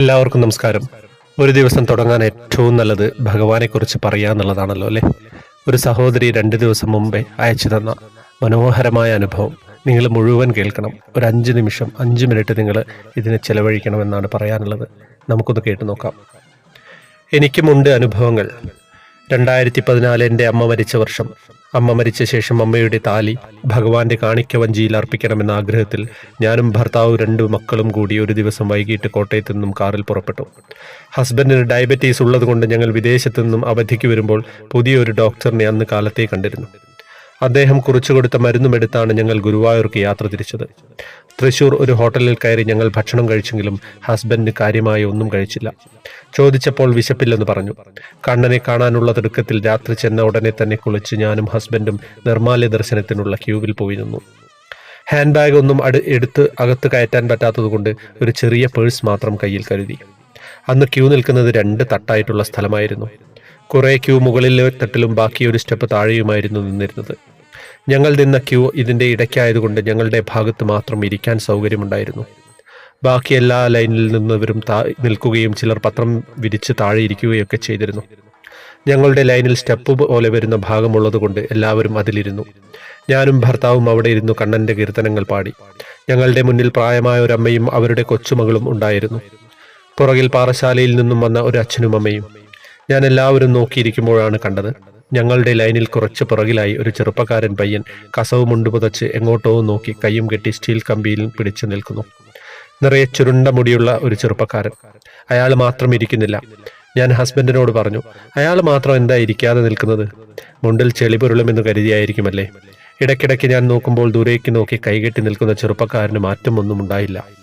എല്ലാവർക്കും നമസ്കാരം. ഒരു ദിവസം തുടങ്ങാൻ ഏറ്റവും നല്ലത് ഭഗവാനെക്കുറിച്ച് പറയുക എന്നുള്ളതാണല്ലോ അല്ലേ? ഒരു സഹോദരി രണ്ട് ദിവസം മുമ്പേ അയച്ചു തന്ന മനോഹരമായ അനുഭവം നിങ്ങൾ മുഴുവൻ കേൾക്കണം. ഒരു അഞ്ച് നിമിഷം അഞ്ച് മിനിറ്റ് നിങ്ങൾ ഇതിന് ചെലവഴിക്കണമെന്നാണ് പറയാനുള്ളത്. നമുക്കൊന്ന് കേട്ടു നോക്കാം. എനിക്കുമുണ്ട് അനുഭവങ്ങൾ. രണ്ടായിരത്തി പതിനാല് എന്റെ അമ്മ മരിച്ച വർഷം അമ്മ മരിച്ച ശേഷം അമ്മയുടെ താലി ഭഗവാന്റെ കാണിക്ക വഞ്ചിയിൽ അർപ്പിക്കണമെന്ന ആഗ്രഹത്തിൽ ഞാനും ഭർത്താവും രണ്ട് മക്കളും കൂടി ഒരു ദിവസം വൈകിട്ട് കോട്ടയത്തു നിന്നും കാറിൽ പുറപ്പെട്ടു. ഹസ്ബൻഡിന് ഡയബറ്റീസ് ഉള്ളതുകൊണ്ട് ഞങ്ങൾ വിദേശത്തു നിന്നും അവധിക്ക് വരുമ്പോൾ പുതിയൊരു ഡോക്ടറിനെ അന്ന് കാലത്തെ കണ്ടിരുന്നു. അദ്ദേഹം കുറിച്ചു കൊടുത്ത മരുന്നുമെടുത്താണ് ഞങ്ങൾ ഗുരുവായൂർക്ക് യാത്ര തിരിച്ചത്. തൃശൂർ ഒരു ഹോട്ടലിൽ കയറി ഞങ്ങൾ ഭക്ഷണം കഴിച്ചെങ്കിലും ഹസ്ബൻഡ് കാര്യമായി ഒന്നും കഴിച്ചില്ല. ചോദിച്ചപ്പോൾ വിശപ്പില്ലെന്ന് പറഞ്ഞു. കണ്ണനെ കാണാനുള്ള തിടുക്കത്തിൽ രാത്രി ചെന്ന ഉടനെ തന്നെ കുളിച്ച് ഞാനും ഹസ്ബൻഡും നിർമാല്യ ദർശനത്തിനുള്ള ക്യൂവിൽ പോയി നിന്നു. ഹാൻഡ് ബാഗ് ഒന്നും അടു എടുത്ത് അകത്ത് കയറ്റാൻ പറ്റാത്തതുകൊണ്ട് ഒരു ചെറിയ പേഴ്സ് മാത്രം കയ്യിൽ കരുതി. അന്ന് ക്യൂ നിൽക്കുന്നത് രണ്ട് തട്ടായിട്ടുള്ള സ്ഥലമായിരുന്നു. കുറേ ക്യൂ മുകളിലെ തട്ടിലും ബാക്കി ഒരു സ്റ്റെപ്പ് താഴെയുമായിരുന്നു നിന്നിരുന്നത്. ഞങ്ങൾ നിന്ന ക്യൂ ഇതിന്റെ ഇടയ്ക്കായതുകൊണ്ട് ഞങ്ങളുടെ ഭാഗത്ത് മാത്രം ഇരിക്കാൻ സൗകര്യമുണ്ടായിരുന്നു. ബാക്കി എല്ലാ ലൈനിൽ നിന്നവരും താ നിൽക്കുകയും ചിലർ പത്രം വിരിച്ച് താഴെ ഇരിക്കുകയൊക്കെ ചെയ്തിരുന്നു. ഞങ്ങളുടെ ലൈനിൽ സ്റ്റെപ്പ് പോലെ വരുന്ന ഭാഗമുള്ളതുകൊണ്ട് എല്ലാവരും അതിലിരുന്നു. ഞാനും ഭർത്താവും അവിടെ ഇരുന്നു കണ്ണന്റെ കീർത്തനങ്ങൾ പാടി. ഞങ്ങളുടെ മുന്നിൽ പ്രായമായ ഒരമ്മയും അവരുടെ കൊച്ചുമകളും ഉണ്ടായിരുന്നു. പുറകിൽ പാറശാലയിൽ നിന്നും വന്ന ഒരു അച്ഛനും അമ്മയും ഞാൻ എല്ലാവരും നോക്കിയിരിക്കുമ്പോഴാണ് കണ്ടത്. ഞങ്ങളുടെ ലൈനിൽ കുറച്ച് പുറകിലായി ഒരു ചെറുപ്പക്കാരൻ പയ്യൻ കസവ് മുണ്ടുപുതച്ച് എങ്ങോട്ടോ നോക്കി കൈയും കെട്ടി സ്റ്റീൽ കമ്പിയിൽ പിടിച്ചു നിൽക്കുന്നു. നിറയെ ചുരുണ്ട മുടിയുള്ള ഒരു ചെറുപ്പക്കാരൻ. അയാൾ മാത്രം ഇരിക്കുന്നില്ല. ഞാൻ ഹസ്ബൻഡിനോട് പറഞ്ഞു അയാൾ മാത്രം എന്താ ഇരിക്കാതെ നിൽക്കുന്നത്? മുണ്ടിൽ ചെളിപുരുളുമെന്ന് കരുതിയായിരിക്കുമല്ലേ? ഇടയ്ക്കിടയ്ക്ക് ഞാൻ നോക്കുമ്പോൾ ദൂരേക്ക് നോക്കി കൈകെട്ടി നിൽക്കുന്ന ചെറുപ്പക്കാരന് മാറ്റമൊന്നും ഉണ്ടായില്ല.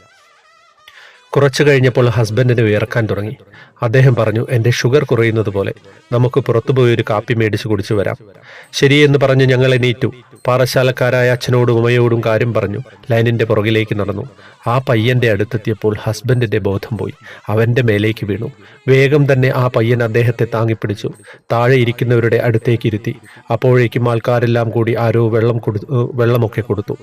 കുറച്ചു കഴിഞ്ഞപ്പോൾ ഹസ്ബൻഡിന് വിയർക്കാൻ തുടങ്ങി. അദ്ദേഹം പറഞ്ഞു എന്റെ ഷുഗർ കുറയുന്നത് പോലെ നമുക്ക് പുറത്തുപോയി ഒരു കാപ്പി മേടിച്ച് കുടിച്ചു വരാം. ശരിയെന്ന് പറഞ്ഞ് ഞങ്ങൾ എണീറ്റു. പാറശാലക്കാരായ അച്ഛനോടും ഉമ്മയോടും കാര്യം പറഞ്ഞു. ലൈനിന്റെ പുറകിലേക്ക് നടന്നു. ആ പയ്യന്റെ അടുത്തെത്തിയപ്പോൾ ഹസ്ബൻഡിന്റെ ബോധം പോയി. അവന്റെ മേലേക്ക് വീണു. വേഗം തന്നെ ആ പയ്യൻ അദ്ദേഹത്തെ താങ്ങിപ്പിടിച്ചു. താഴെ ഇരിക്കുന്നവരുടെ അടുത്തേക്ക് ഇരുത്തി. അപ്പോഴേക്കും ആൾക്കാരെല്ലാം കൂടി ആരോ വെള്ളം കൊടു വെള്ളമൊക്കെ കൊടുത്തു.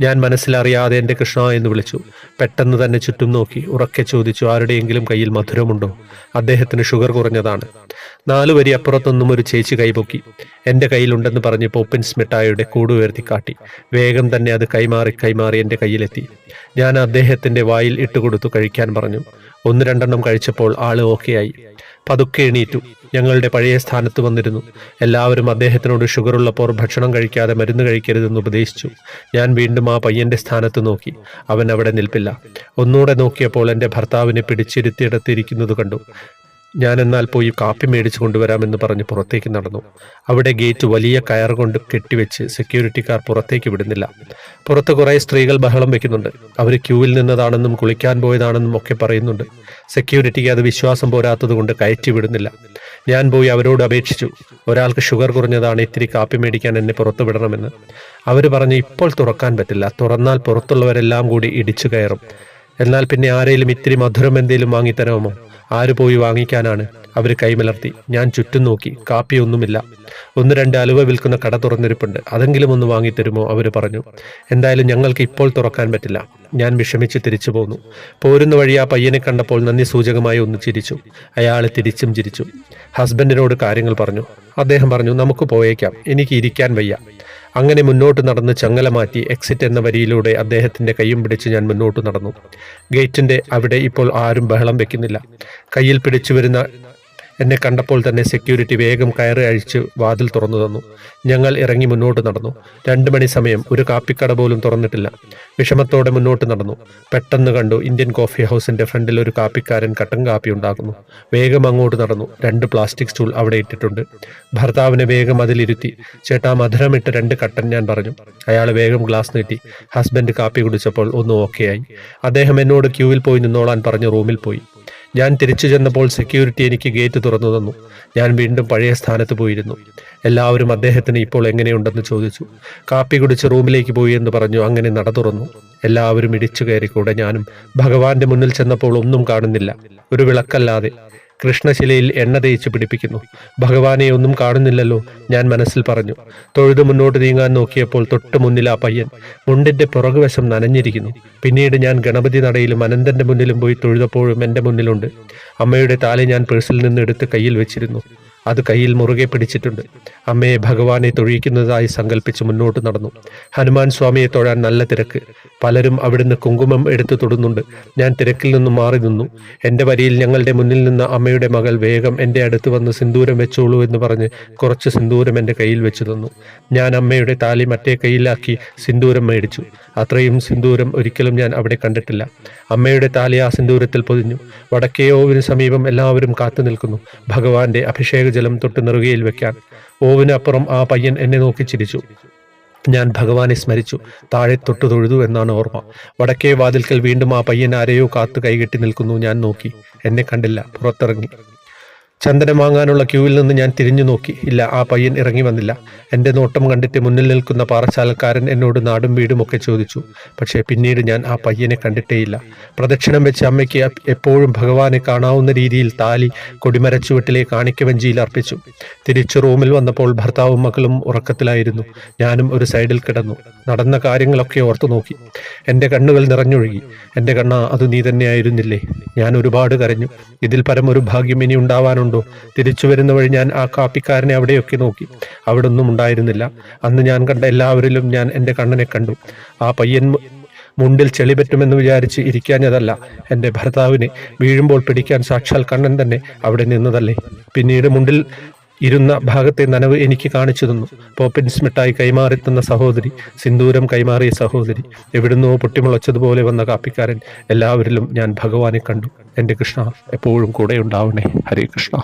ഞാൻ മനസ്സിലറിയാതെ എന്റെ കൃഷ്ണ എന്ന് വിളിച്ചു. പെട്ടെന്ന് തന്നെ ചുറ്റും നോക്കി. ഉറക്കെ ചോദിച്ചു ആരുടെയെങ്കിലും കയ്യിൽ മധുരമുണ്ടോ? അദ്ദേഹത്തിന് ഷുഗർ കുറഞ്ഞതാണ്. നാലു വരി അപ്പുറത്തൊന്നും ഒരു ചേച്ചി കൈപൊക്കി എന്റെ കയ്യിലുണ്ടെന്ന് പറഞ്ഞ് പോപ്പിൻസ് മിഠായിയുടെ കൂട് ഉയർത്തി കാട്ടി. വേഗം തന്നെ അത് കൈമാറി കൈമാറി എന്റെ കയ്യിലെത്തി. ഞാൻ അദ്ദേഹത്തിന്റെ വായിൽ ഇട്ടുകൊടുത്തു കഴിക്കാൻ പറഞ്ഞു. ഒന്ന് രണ്ടെണ്ണം കഴിച്ചപ്പോൾ ആൾ ഓക്കെയായി. പതുക്കെ എണീറ്റു. ഞങ്ങളുടെ പഴയ സ്ഥാനത്ത് വന്നിരുന്നു. എല്ലാവരും അദ്ദേഹത്തിനോട് ഷുഗർ ഉള്ളപ്പോൾ ഭക്ഷണം കഴിക്കാതെ മരുന്ന് കഴിക്കരുതെന്ന് ഉപദേശിച്ചു. ഞാൻ വീണ്ടും ആ പയ്യന്റെ സ്ഥാനത്ത് നോക്കി. അവൻ അവിടെ നിൽപ്പില്ല. ഒന്നുകൂടെ നോക്കിയപ്പോൾ എന്റെ ഭർത്താവിനെ പിടിച്ചിരുത്തിയിടത്തിരിക്കുന്നത് കണ്ടു. ഞാൻ എന്നാൽ പോയി കാപ്പി മേടിച്ചു കൊണ്ടുവരാമെന്ന് പറഞ്ഞ് പുറത്തേക്ക് നടന്നു. അവിടെ ഗേറ്റ് വലിയ കയർ കൊണ്ട് കെട്ടിവെച്ച് സെക്യൂരിറ്റിക്കാർ പുറത്തേക്ക് വിടുന്നില്ല. പുറത്ത് കുറേ സ്ത്രീകൾ ബഹളം വെക്കുന്നുണ്ട്. അവർ ക്യൂവിൽ നിന്നതാണെന്നും കുളിക്കാൻ പോയതാണെന്നും ഒക്കെ പറയുന്നുണ്ട്. സെക്യൂരിറ്റിക്ക് അത് വിശ്വാസം പോരാത്തത് കൊണ്ട് കയറ്റി വിടുന്നില്ല. ഞാൻ പോയി അവരോട് അപേക്ഷിച്ചു. ഒരാൾക്ക് ഷുഗർ കുറഞ്ഞതാണ് ഇത്തിരി കാപ്പി മേടിക്കാൻ എന്നെ പുറത്തു വിടണമെന്ന്. അവർ പറഞ്ഞു ഇപ്പോൾ തുറക്കാൻ പറ്റില്ല. തുറന്നാൽ പുറത്തുള്ളവരെല്ലാം കൂടി ഇടിച്ചു കയറും. എന്നാൽ പിന്നെ ആരെങ്കിലും ഇത്തിരി മധുരം എന്തെങ്കിലും വാങ്ങിത്തരാമോ? ആര് പോയി വാങ്ങിക്കാനാണ്? അവർ കൈമലർത്തി. ഞാൻ ചുറ്റും നോക്കി. കാപ്പിയൊന്നുമില്ല. ഒന്ന് രണ്ട് അലുവ വിൽക്കുന്ന കട തുറന്നിരിപ്പുണ്ട്. അതെങ്കിലും ഒന്ന് വാങ്ങിത്തരുമോ? അവർ പറഞ്ഞു. എന്തായാലും ഞങ്ങൾക്ക് ഇപ്പോൾ തുറക്കാൻ പറ്റില്ല. ഞാൻ വിഷമിച്ച് തിരിച്ചു പോന്നു. പോരുന്ന വഴി ആ പയ്യനെ കണ്ടപ്പോൾ നന്ദി സൂചകമായി ഒന്ന് ചിരിച്ചു. അയാൾ തിരിച്ചും ചിരിച്ചു. ഹസ്ബൻഡിനോട് കാര്യങ്ങൾ പറഞ്ഞു. അദ്ദേഹം പറഞ്ഞു നമുക്ക് പോയേക്കാം. എനിക്ക് ഇരിക്കാൻ വയ്യ. അങ്ങനെ മുന്നോട്ട് നടന്ന് ചങ്ങല മാറ്റി എക്സിറ്റ് എന്ന വരിയിലൂടെ അദ്ദേഹത്തിന്റെ കൈയും പിടിച്ച് ഞാൻ മുന്നോട്ട് നടന്നു. ഗേറ്റിന്റെ അവിടെ ഇപ്പോൾ ആരും ബഹളം വെക്കുന്നില്ല. കയ്യിൽ പിടിച്ചു വരുന്ന എന്നെ കണ്ടപ്പോൾ തന്നെ സെക്യൂരിറ്റി വേഗം കയറി അഴിച്ച് വാതിൽ തുറന്നു തന്നു. ഞങ്ങൾ ഇറങ്ങി മുന്നോട്ട് നടന്നു. രണ്ടു മണി സമയം ഒരു കാപ്പിക്കട പോലും തുറന്നിട്ടില്ല. വിഷമത്തോടെ മുന്നോട്ട് നടന്നു. പെട്ടെന്ന് കണ്ടു ഇന്ത്യൻ കോഫി ഹൗസിന്റെ ഫ്രണ്ടിൽ ഒരു കാപ്പിക്കാരൻ കട്ടൻ കാപ്പി ഉണ്ടാക്കുന്നു. വേഗം അങ്ങോട്ട് നടന്നു. രണ്ട് പ്ലാസ്റ്റിക് സ്റ്റൂൾ അവിടെ ഇട്ടിട്ടുണ്ട്. ഭർത്താവിനെ വേഗം അതിലിരുത്തി. ചേട്ടാ മധുരമിട്ട് രണ്ട് കട്ടൻ ഞാൻ പറഞ്ഞു. അയാൾ വേഗം ഗ്ലാസ് നീട്ടി. ഹസ്ബൻഡ് കാപ്പി കുടിച്ചപ്പോൾ ഒന്ന് ഓക്കെയായി അദ്ദേഹം എന്നോട് ക്യൂവിൽ പോയി നിന്നോളാൻ പറഞ്ഞ് റൂമിൽ പോയി. ഞാൻ തിരിച്ചു ചെന്നപ്പോൾ സെക്യൂരിറ്റി എനിക്ക് ഗേറ്റ് തുറന്നു തന്നു. ഞാൻ വീണ്ടും പഴയ സ്ഥാനത്ത് പോയിരുന്നു. എല്ലാവരും അദ്ദേഹത്തിന് ഇപ്പോൾ എങ്ങനെയുണ്ടെന്ന് ചോദിച്ചു. കാപ്പി കുടിച്ച് റൂമിലേക്ക് പോയി എന്ന് പറഞ്ഞു. അങ്ങനെ നട തുറന്നു. എല്ലാവരും ഇടിച്ചു കയറിക്കൂടെ ഞാനും. ഭഗവാന്റെ മുന്നിൽ ചെന്നപ്പോൾ ഒന്നും കാണുന്നില്ല. ഒരു വിളക്കല്ലാതെ. കൃഷ്ണശിലയിൽ എണ്ണ തേച്ച് പിടിപ്പിക്കുന്നു. ഭഗവാനെ ഒന്നും കാണുന്നില്ലല്ലോ ഞാൻ മനസ്സിൽ പറഞ്ഞു. തൊഴുത് മുന്നോട്ട് നീങ്ങാൻ നോക്കിയപ്പോൾ തൊട്ട് മുന്നിൽ ആ പയ്യൻ മുണ്ടിന്റെ പുറകുവശം നനഞ്ഞിരിക്കുന്നു. പിന്നീട് ഞാൻ ഗണപതി നടയിലും അനന്തന്റെ മുന്നിലും പോയി തൊഴുതപ്പോഴും എന്റെ മുന്നിലുണ്ട്. അമ്മയുടെ താലി ഞാൻ പേഴ്സിൽ നിന്ന് എടുത്ത് കയ്യിൽ വെച്ചിരുന്നു. അത് കയ്യിൽ മുറുകെ പിടിച്ചിട്ടുണ്ട്. അമ്മയെ ഭഗവാനെ തൊഴിയിക്കുന്നതായി സങ്കല്പിച്ച് മുന്നോട്ട് നടന്നു. ഹനുമാൻ സ്വാമിയെ തൊഴാൻ നല്ല തിരക്ക്. പലരും അവിടുന്ന് കുങ്കുമം എടുത്തു തൊടുന്നുണ്ട്. ഞാൻ തിരക്കിൽ നിന്നും മാറി നിന്നു. എന്റെ വരിയിൽ ഞങ്ങളുടെ മുന്നിൽ നിന്ന് അമ്മയുടെ മകൾ വേഗം എന്റെ അടുത്ത് വന്ന് സിന്ദൂരം വെച്ചോളൂ എന്ന് പറഞ്ഞ് കുറച്ച് സിന്ദൂരം എന്റെ കയ്യിൽ വെച്ചു തന്നു. ഞാൻ അമ്മയുടെ താലി മറ്റേ കയ്യിലാക്കി സിന്ദൂരം മേടിച്ചു. അത്രയും സിന്ദൂരം ഒരിക്കലും ഞാൻ അവിടെ കണ്ടിട്ടില്ല. അമ്മയുടെ താലി ആ സിന്ദൂരത്തിൽ പൊതിഞ്ഞു. വടക്കേ ഓവിന് സമീപം എല്ലാവരും കാത്തു നിൽക്കുന്നു. ഭഗവാന്റെ അഭിഷേക ജലം തൊട്ട് നെറുകയിൽ വെക്കാൻ. ഓവിനപ്പുറം ആ പയ്യൻ എന്നെ നോക്കി ചിരിച്ചു. ഞാൻ ഭഗവാനെ സ്മരിച്ചു. താഴെ തൊട്ടു തൊഴുതു എന്നാണ് ഓർമ്മ. വടക്കേ വാതിൽക്കൽ വീണ്ടും ആ പയ്യൻ ആരെയോ കാത്തു കൈകെട്ടി നിൽക്കുന്നു. ഞാൻ നോക്കി. എന്നെ കണ്ടില്ല. പുറത്തിറങ്ങി. ചന്ദനം വാങ്ങാനുള്ള ക്യൂവിൽ നിന്ന് ഞാൻ തിരിഞ്ഞു നോക്കി. ഇല്ല ആ പയ്യൻ ഇറങ്ങി വന്നില്ല. എന്റെ നോട്ടം കണ്ടിട്ട് മുന്നിൽ നിൽക്കുന്ന പാറശാലക്കാരൻ എന്നോട് നാടും വീടും ഒക്കെ ചോദിച്ചു. പക്ഷേ പിന്നീട് ഞാൻ ആ പയ്യനെ കണ്ടിട്ടേയില്ല. പ്രദക്ഷിണം വെച്ച് അമ്മയ്ക്ക് എപ്പോഴും ഭഗവാനെ കാണാവുന്ന രീതിയിൽ താലി കൊടിമരച്ചുവട്ടിലെ കാണിക്കവഞ്ചിയിൽ അർപ്പിച്ചു. തിരിച്ചു റൂമിൽ വന്നപ്പോൾ ഭർത്താവും മക്കളും ഉറക്കത്തിലായിരുന്നു. ഞാനും ഒരു സൈഡിൽ കിടന്നു. നടന്ന കാര്യങ്ങളൊക്കെ ഓർത്തു നോക്കി. എന്റെ കണ്ണുകൾ നിറഞ്ഞൊഴുകി. എന്റെ കണ്ണ അത് നീ തന്നെയായിരുന്നില്ലേ? ഞാൻ ഒരുപാട് കരഞ്ഞു. ഇതിൽ പരമൊരു ഭാഗ്യം ഇനി ഉണ്ടാവാനുണ്ടോ? തിരിച്ചു വരുന്ന വഴി ഞാൻ ആ കാപ്പിക്കാരനെ അവിടെയൊക്കെ നോക്കി. അവിടെ ഒന്നും ഉണ്ടായിരുന്നില്ല. അന്ന് ഞാൻ കണ്ട എല്ലാവരിലും ഞാൻ എന്റെ കണ്ണനെ കണ്ടു. ആ പയ്യൻ മുണ്ടിൽ ചെളി പറ്റുമെന്ന് വിചാരിച്ച് ഇരിക്കാഞ്ഞതല്ല എന്റെ ഭർത്താവിനെ. വീഴുമ്പോൾ പിടിക്കാൻ സാക്ഷാൽ കണ്ണൻ തന്നെ അവിടെ നിന്നതല്ലേ. പിന്നീട് മുണ്ടിൽ ഇരുന്ന ഭാഗത്തെ നനവ് എനിക്ക് കാണിച്ചു തന്നു. പോപ്പിൻസ് മിഠായി കൈമാറിത്തുന്ന സഹോദരി സിന്ദൂരം കൈമാറിയ സഹോദരി എവിടുന്നോ പൊട്ടിമുളച്ചതുപോലെ വന്ന കാപ്പിക്കാരൻ എല്ലാവരിലും ഞാൻ ഭഗവാനെ കണ്ടു. എന്റെ കൃഷ്ണ എപ്പോഴും കൂടെ ഉണ്ടാവണേ ഹരേ കൃഷ്ണ.